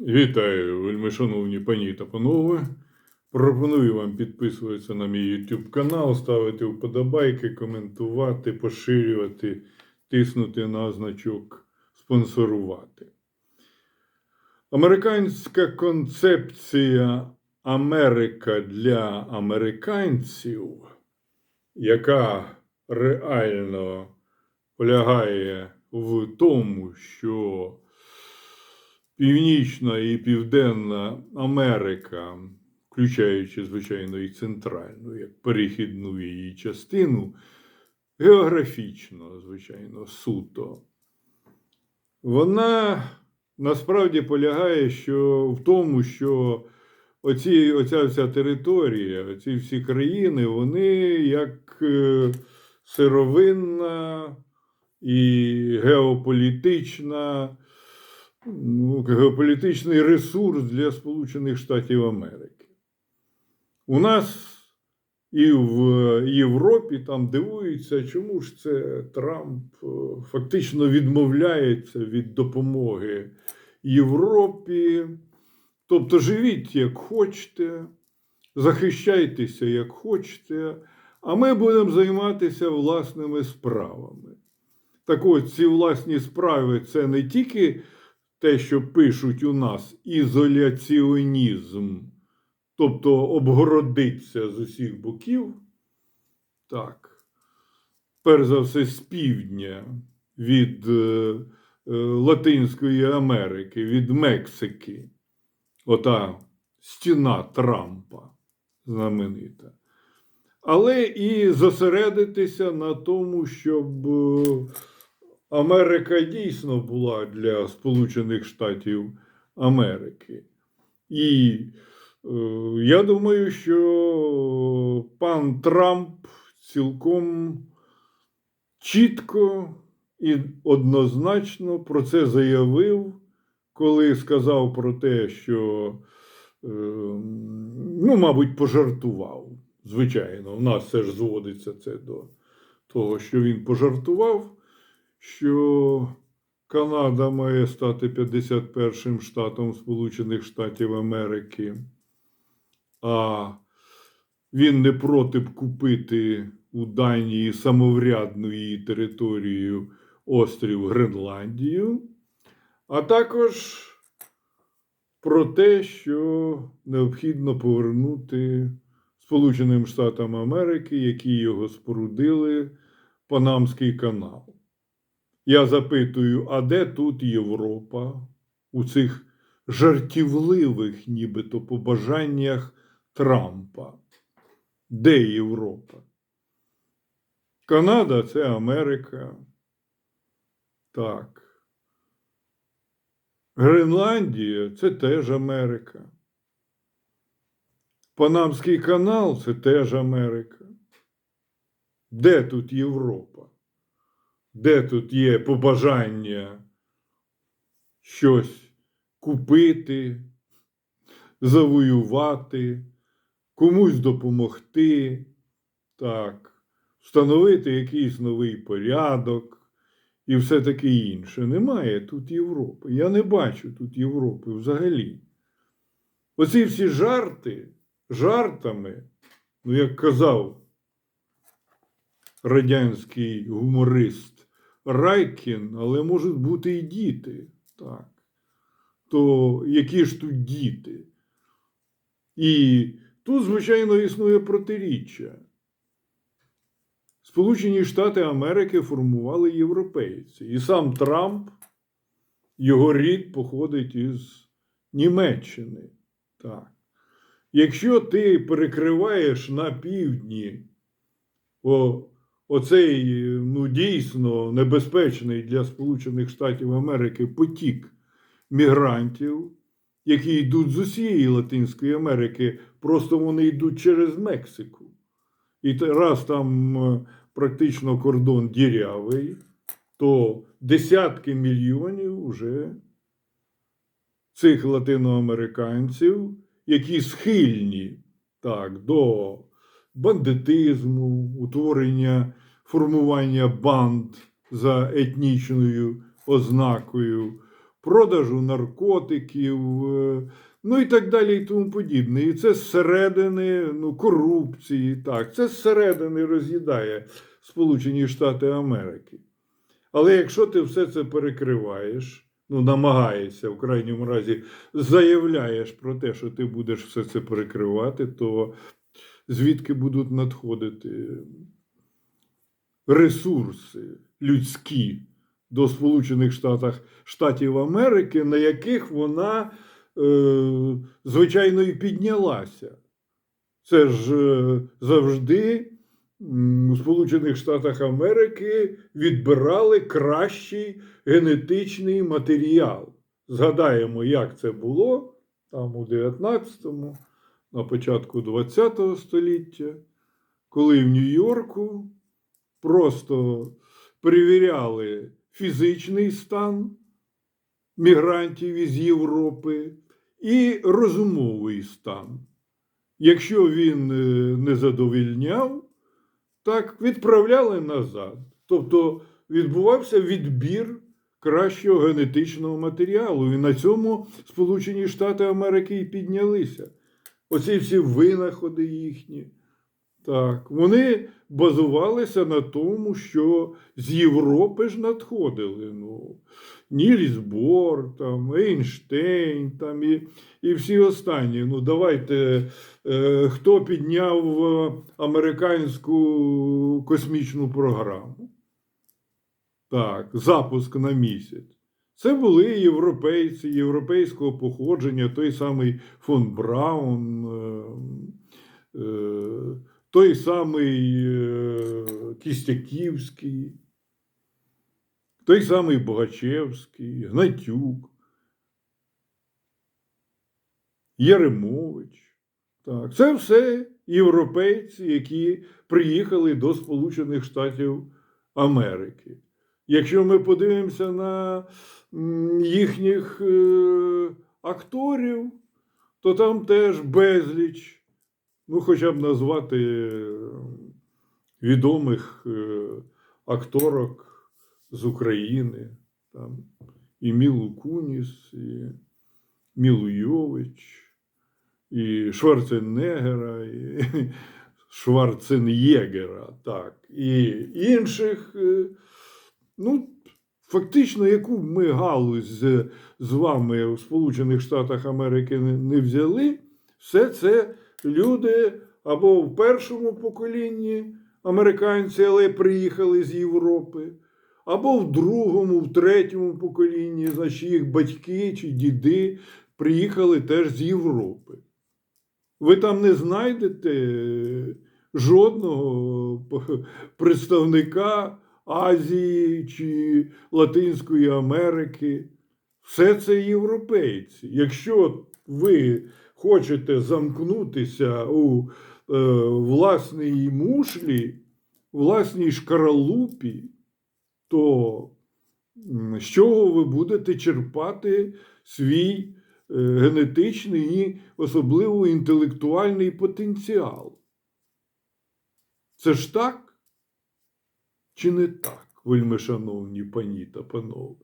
Вітаю, вельмишановні пані та панове. Пропоную вам підписуватися на мій YouTube канал, ставити вподобайки, коментувати, поширювати, тиснути на значок спонсорувати. Американська концепція Америка для американців, яка реально полягає в тому, що Північна і Південна Америка, включаючи, звичайно, і центральну, як перехідну її частину, географічно, звичайно, суто, вона насправді полягає що, в тому, що оці, оця вся територія, оці всі країни, вони як е, сировинна і геополітична ну, геополітичний ресурс для Сполучених Штатів Америки. У нас і в Європі там дивуються, чому ж це Трамп е, фактично відмовляється від допомоги Європі. Тобто живіть як хочете, захищайтеся як хочете, а ми будемо займатися власними справами. Так от ці власні справи це не тільки те, що пишуть у нас ізоляціонізм, тобто обгородиться з усіх боків, так, перш за все, з півдня від е, е, Латинської Америки, від Мексики, ота стіна Трампа знаменита. Але і зосередитися на тому, щоб е, Америка дійсно була для Сполучених Штатів Америки. І е, я думаю, що пан Трамп цілком чітко і однозначно про це заявив, коли сказав про те, що, е, ну, мабуть, пожартував. Звичайно, у нас все ж зводиться це до того, що він пожартував що Канада має стати 51 штатом Сполучених Штатів Америки, а він не проти б купити у Данії самоврядну її територію острів Гренландію, а також про те, що необхідно повернути Сполученим Штатам Америки, які його спорудили, Панамський канал. Я запитую, а де тут Європа у цих жартівливих, нібито побажаннях Трампа? Де Європа? Канада це Америка. Так. Гренландія це теж Америка. Панамський канал це теж Америка. Де тут Європа? Де тут є побажання щось купити, завоювати, комусь допомогти, так, встановити якийсь новий порядок і все таке інше. Немає тут Європи. Я не бачу тут Європи взагалі. Оці всі жарти, жартами, ну, як казав радянський гуморист. Райкін, але можуть бути і діти. Так. То які ж тут діти? І тут, звичайно, існує протиріччя. Сполучені Штати Америки формували європейці. І сам Трамп, його рід походить із Німеччини. Так. Якщо ти перекриваєш на півдні о, оцей ну, дійсно небезпечний для Сполучених Штатів Америки потік мігрантів, які йдуть з усієї Латинської Америки, просто вони йдуть через Мексику. І раз там е, практично кордон дірявий, то десятки мільйонів вже цих латиноамериканців, які схильні так, до бандитизму, утворення формування банд за етнічною ознакою, продажу наркотиків, е, ну і так далі, і тому подібне. І це зсередини ну, корупції, так, це зсередини роз'їдає Сполучені Штати Америки. Але якщо ти все це перекриваєш, ну, намагаєшся, в крайньому разі, заявляєш про те, що ти будеш все це перекривати, то звідки будуть надходити ресурси людські до Сполучених Штатів, Штатів Америки, на яких вона, е, звичайно, і піднялася. Це ж е, завжди у Сполучених Штатах Америки відбирали кращий генетичний матеріал. Згадаємо, як це було там у 19-му, на початку 20-го століття, коли в Нью-Йорку просто перевіряли фізичний стан мігрантів із Європи і розумовий стан. Якщо він е, не задовільняв, так відправляли назад. Тобто відбувався відбір кращого генетичного матеріалу. І на цьому Сполучені Штати Америки і піднялися. Оці всі винаходи їхні. Так, вони базувалися на тому, що з Європи ж надходили. Ну, Нільс Бор, там, Ейнштейн там, і, і всі останні. Ну, давайте, е, хто підняв е, американську космічну програму? Так, запуск на місяць. Це були європейці, європейського походження, той самий фон Браун. Е, е, той самий е, Кістяківський, той самий Богачевський, Гнатюк, Яремович. Так, це все європейці, які приїхали до Сполучених Штатів Америки. Якщо ми подивимося на їхніх е, акторів, то там теж безліч ну, хоча б назвати е, відомих е, акторок з України, там, і Мілу Куніс, і Мілу Йович, і Шварценеггера, і Шварценєгера, так, і інших. Е, Ну, фактично, яку ми галузь з, вами у Сполучених Штатах Америки не, не взяли, все це люди або в першому поколінні американці, але приїхали з Європи, або в другому, в третьому поколінні, значить їх батьки чи діди приїхали теж з Європи. Ви там не знайдете жодного представника Азії чи Латинської Америки. Все це європейці. Якщо ви хочете замкнутися у е, власній мушлі, власній шкаралупі, то з чого ви будете черпати свій е, генетичний і особливо інтелектуальний потенціал? Це ж так? Чи не так, вельми шановні пані та панове?